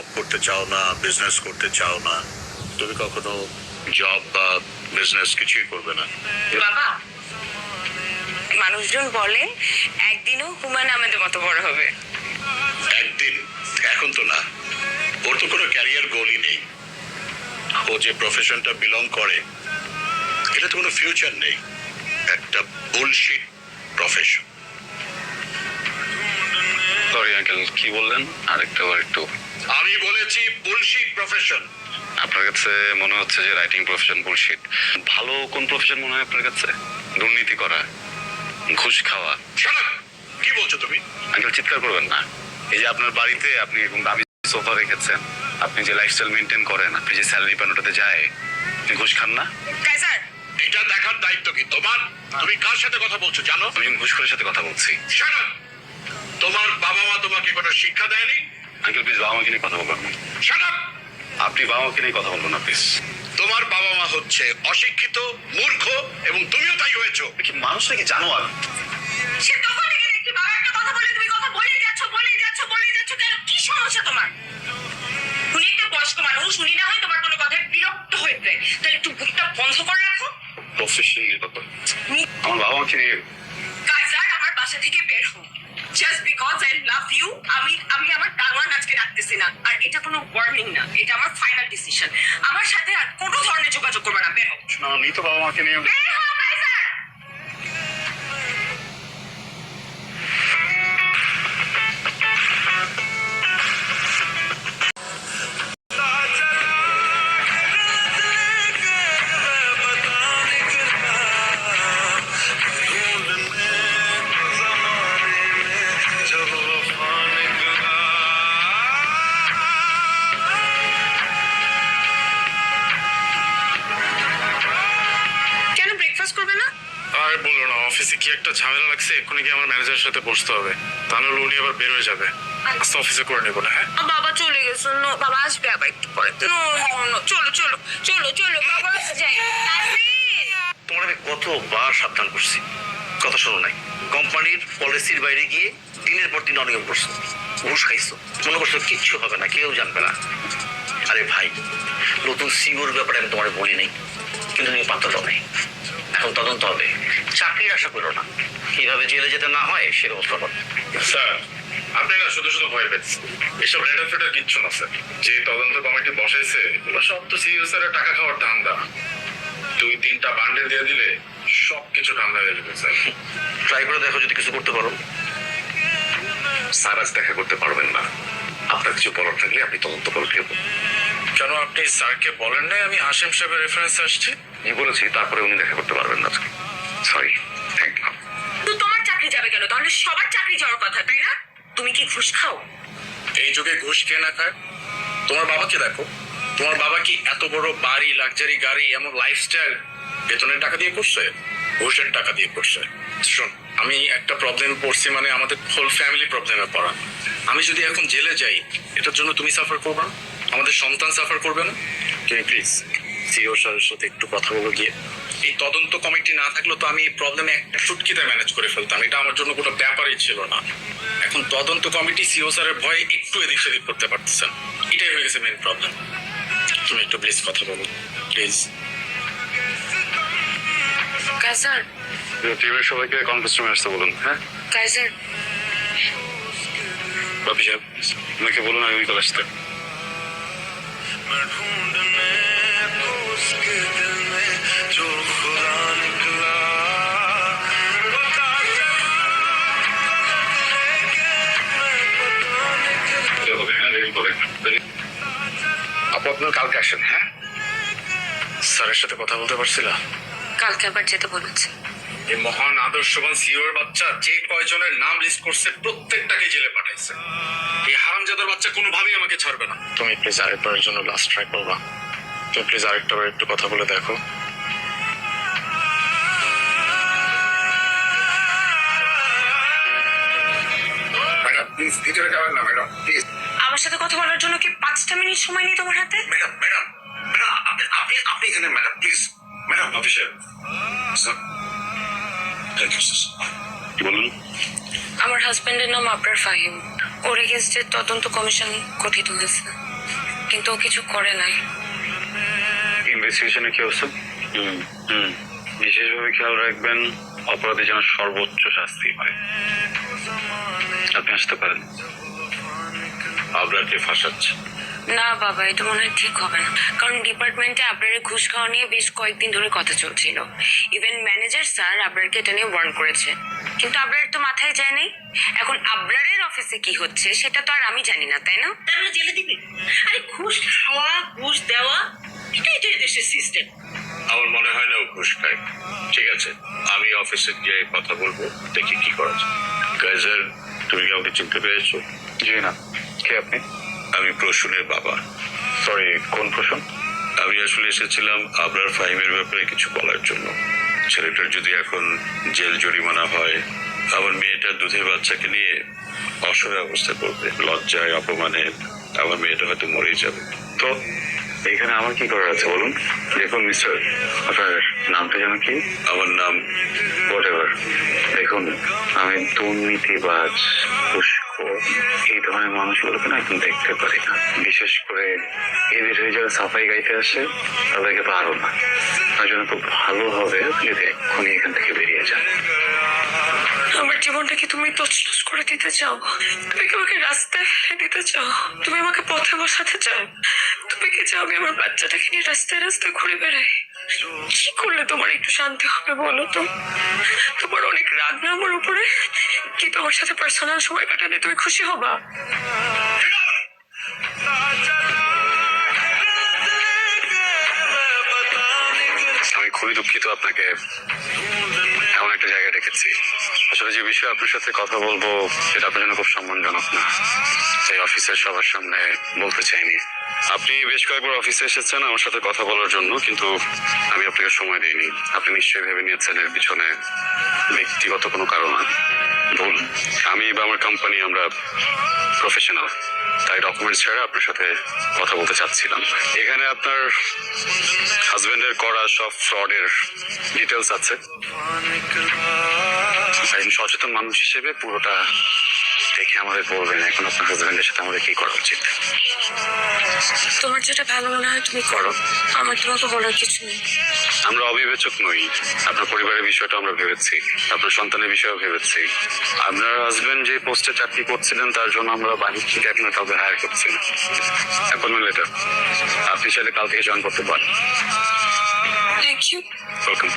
Job করতে চাও না বিজনেস করতে চাও না তুমি কখনো জব বা বিজনেস কিছুই করবে না। বাবা মানুষজন বলে একদিনও হুমায়ুন আমাদের মতো বড় হবে। একদিন এখন তো না। ওর তো কোনো ক্যারিয়ার গোলই নেই। ও যে প্রফেশনটা বিলং করে এটা তো কোনো ফিউচার নেই। একটা বুলশিট প্রফেশন সরি আঙ্কেল কি বললেন? আরেকটা বার একটু। আমি বলেছি বুলশিট প্রফেশন আপনার কাছে মনে হচ্ছে যে রাইটিং প্রফেশন বুলশিট ভালো কোন প্রফেশন মনে হয় আপনার কাছে? দুর্নীতি করা ঘুষ খাওয়া। কি বলছো তুমি? আঙ্কেল চিৎকার করবেন না। এই যে আপনার বাড়িতে আপনি এরকম দামি সোফা রেখেছেন আপনি যে লাইফস্টাইল মেনটেন করেন আপনি যে স্যালারি পান ওটাতে যায় আপনি ঘুষ খান না? কাইজার এটা দেখার দায়িত্ব কি তোমার? তুমি কার সাথে কথা বলছো জানো? আমি একজন ঘুষখোরের সাথে কথা বলছি। Up! তোমার বাবা মা তোমাকে কোনো শিক্ষা দেয়নি? আঙ্কেল প্লিজ বাবা মাকে নিয়ে কথা বলবেন up! আপনি বাবা মাকে নিয়ে কথা বলবেন না প্লিজ তোমার বাবা মা হচ্ছে অশিক্ষিত মূর্খ এবং তুমিও তাই হয়েছো। কি মানুষ নাকি জানো আর সে তখন থেকে দেখছি বাবা একটা কথা বলে তুমি কথা বলেই যাচ্ছ বলেই যাচ্ছ বলেই যাচ্ছ কেন? কি সমস্যা তোমার? উনি একটা বয়স্ক মানুষ উনি না হয় তোমার কোনো কথায় বিরক্ত হয়েছে তাহলে একটু বুকটা বন্ধ করে রাখো। প্রফেশন নিয়ে আমার বাবা মাকে নিয়ে কাইজার আমার বাসা থেকে বের হো just because I love you আমি আমি আমার দারোয়ান আজকে রাখতেছি না। আর এটা কোনো ওয়ার্নিং না এটা আমার ফাইনাল ডিসিশন আমার সাথে আর কোনো ধরনের যোগাযোগ করবে না বের হোক আমি তো বাবা মাকে নিয়ে কি একটা ঝামেলা লাগছে এক্ষুনি কি আমার ম্যানেজারের সাথে বসতে হবে। তা নাহলে উনি আবার বের হয়ে যাবে। আস্তে অফিসে করে নেব না হ্যাঁ? বাবা চলে গেছে। নো বাবা আসবে আবার একটু পরে। চলো চলো চলো চলো বাবা যাই তোমার আমি কতবার সাবধান করছি। কথা শোনো নাই। কোম্পানির পলিসির বাইরে গিয়ে দিনের পর দিন অনিয়ম করছ। ঘুষ খাইছো। মনে করছ কিচ্ছু হবে না কেউ জানবে না। আরে ভাই নতুন সিওর ব্যাপারে আমি তোমার বলি নাই। কিন্তু তুমি দাও নাই। এখন তদন্ত হবে। চাকরির আশা করো না। কীভাবে জেলে যেতে না হয় সে ব্যবস্থা করো। স্যার আপনি না শুধু শুধু ভয় পেয়েছেন। এসব রেডার ফেডার কিচ্ছু না স্যার। যে তদন্ত কমিটি বসাইছে সব তো সিইও স্যারের টাকা খাওয়ার ধান্দা। দুই তিনটা বান্ডেল দিয়ে দিলে সব কিছু ঠান্ডা হয়ে যাবে স্যার। ট্রাই করে দেখো যদি কিছু করতে পারো। স্যার আজ দেখা করতে পারবেন না। আপনার কিছু বলার থাকলে আপনি তদন্ত করে কেন আপনি স্যারকে বলেন নাই? আমি হাসিম সাহেবের রেফারেন্স আসছি। আমি বলেছি তারপরে উনি দেখা করতে পারবেন না সরি থ্যাংক ইউ তো তোমার চাকরি যাবে কেন? তাহলে সবার চাকরি যাওয়ার কথা তাই না? তুমি কি ঘুষ খাও? এই যুগে ঘুষ কে না খায়? তোমার বাবাকে দেখো। তোমার বাবা কি এত বড় বাড়ি লাক্সারি গাড়ি এমন লাইফস্টাইল বেতনের টাকা দিয়ে করছে? ঘুষের টাকা দিয়ে করছে। শোন আমি একটা প্রবলেম পড়ছি মানে আমাদের হোল ফ্যামিলি প্রবলেমে পড়া। আমি যদি এখন জেলে যাই এটার জন্য তুমি সাফার করবে না? আমাদের সন্তান সাফার করবে না? তুমি প্লিজ সিও স্যারের সাথে একটু কথা বলে গিয়ে। এই তদন্ত কমিটি না থাকলেও তো আমি এই প্রবলেমে একটা চুটকিতে ম্যানেজ করে ফেলতাম। এটা আমার জন্য কোনো ব্যাপারই ছিল না। এখন তদন্ত কমিটি সিও স্যারের ভয়ে একটু এদিক সেদিক করতে পারতেছেন। এটাই হয়ে গেছে মেন প্রবলেম তুমি একটু প্লিজ কথা বলো। প্লিজ কাইজার টিমের সবাইকে কনফারেন্স রুমে আসতে বলুন হ্যাঁ? কাইজার বাপি সাহেব ওনাকে বলুন আগামীকাল আসতে। আপু আপনার কালকে আসেন হ্যাঁ? স্যারের সাথে কথা বলতে পারছিলা? কালকে আবার যেতে বলেছে। এই মহান আদর্শবান সিওর বাচ্চা যে কয়জনের নাম লিস্ট করছে প্রত্যেকটাকে জেলে পাঠাইছে। এই হারামজাদার বাচ্চা কোনোভাবেই আমাকে ছাড়বে না। তুমি প্লিজ আরেকবারের জন্য লাস্ট ট্রাই করবা। তুমি প্লিজ আরেকটা বার একটু কথা বলে দেখো। প্লিজ ভিতরে যাবেন না ম্যাডাম প্লিজ আমার সাথে কথা বলার জন্য কি পাঁচটা মিনিট সময় নেই তোমার হাতে? ম্যাডাম ম্যাডাম ম্যাডাম আপনি আপনি আপনি এখানে ম্যাডাম প্লিজ ম্যাডাম অফিসে স্যার থ্যাংক ইউ স্যার কি বলুন? আমার হাজবেন্ডের নাম আবরার ফাহিম। ওর এগেনস্টে তদন্ত কমিশন গঠিত হয়েছে। কিন্তু ও কিছু করে নাই। ইনভেস্টিগেশনে কি হুম। হুম। বিশেষভাবে খেয়াল রাখবেন অপরাধী যেন সর্বোচ্চ শাস্তি পায়। আপনি আসতে পারেন আপনাকে ফাঁসাচ্ছে না বাবা এটা মনে হয় ঠিক হবে না। কারণ ডিপার্টমেন্টে আপনার ঘুষ খাওয়া নিয়ে বেশ কয়েকদিন ধরে কথা চলছিল। ইভেন ম্যানেজার স্যার আপনারকে এটা নিয়ে ওয়ার্ন করেছে। কিন্তু আপনার তো মাথায় যায় নাই। এখন আবরারের অফিসে কি হচ্ছে সেটা তো আর আমি জানি না তাই না? তারপরে জেলে দিবি? আরে ঘুষ খাওয়া ঘুষ দেওয়া এটাই তো এদেশের সিস্টেম আমার মনে হয় না ও ঘুষ খায়। ঠিক আছে আমি অফিসে গিয়ে কথা বলব দেখি কি করা যায়। কাইজার তুমি কাউকে চিনতে পেরেছ? জি না। কে আপনি? আমি প্রসূনের বাবা। সরি কোন প্রসূন? আমি আসলে এসেছিলাম আবরার ফাহিমের ব্যাপারে কিছু বলার জন্য। ছেলেটার যদি এখন জেল জরিমানা হয় আমার মেয়েটা দুধের বাচ্চাকে নিয়ে অসহায় অবস্থা করবে লজ্জায় অপমানে আমার মেয়েটা হয়তো মরেই যাবে। তো এখানে আমার কি করার আছে বলুন? দেখুন মিস্টার আপনার নামটা যেন কি? আমার নাম হোয়াট দেখুন, আমি দুর্নীতিবাজ এই ধরনের মানুষগুলোকে না একদম দেখতে পারি না। বিশেষ করে এদের হয়ে যারা সাফাই গাইতে আসে, তাদেরকে পারো না। তার জন্য খুব ভালো হবে যদি এক্ষুনি এখান থেকে বেরিয়ে যান। আমার জীবনটাকে তুমি তছনছ করে দিতে চাও? তুমি কি আমাকে রাস্তায় ফেলে দিতে চাও? তুমি আমাকে পথে বসাতে চাও? তুমি কি চাও আমি আমার বাচ্চাটাকে নিয়ে রাস্তায় রাস্তায় ঘুরে বেড়াই? কি করলে তোমার একটু শান্তি হবে বলো তো? তোমার অনেক রাগ না আমার উপরে? কি তোমার সাথে পার্সোনাল সময় কাটালে তুমি খুশি হবা? আমি খুবই দুঃখিত আপনাকে। এমন একটা জায়গায় রেখেছি। আসলে যে বিষয়ে আপনার সাথে কথা বলব, সেটা আপনার জন্য খুব সম্মানজনক না। তাই অফিসের সবার সামনে বলতে চাইনি। আপনি বেশ কয়েকবার অফিসে এসেছেন আমার সাথে কথা বলার জন্য, কিন্তু আমি আপনাকে সময় দিইনি। আপনি নিশ্চয়ই ভেবে নিয়েছেন এর পিছনে ব্যক্তিগত কোনো কারণ। ভুল। আমি বা আমার কোম্পানি আমরা প্রফেশনাল তাই ডকুমেন্টস ছাড়া আপনার সাথে কথা বলতে চাচ্ছিলাম। এখানে আপনার হাজবেন্ডের করা সব ফ্রডের ডিটেলস আছে। সচেতন মানুষ হিসেবে পুরোটা দেখে আমাদের বলবেন এখন আপনার হাজবেন্ডের সাথে আমাদের কি করা উচিত? তোমার যেটা ভালো মনে হয় তুমি করো। আমার তোমাকে বলার কিছু নেই। আমরা অবিবেচক নই। আপনার পরিবারের বিষয়টা আমরা ভেবেছি আপনার সন্তানের বিষয়েও ভেবেছি। আপনার হাজবেন্ড যে পোস্টে চাকরি করছিলেন তার জন্য আমরা বাহির থেকে আপনার কাউকে হায়ার করছি না অ্যাপয়েন্টমেন্ট লেটার আপনি চাইলে কাল থেকে জয়েন করতে পারেন। Thank you welcome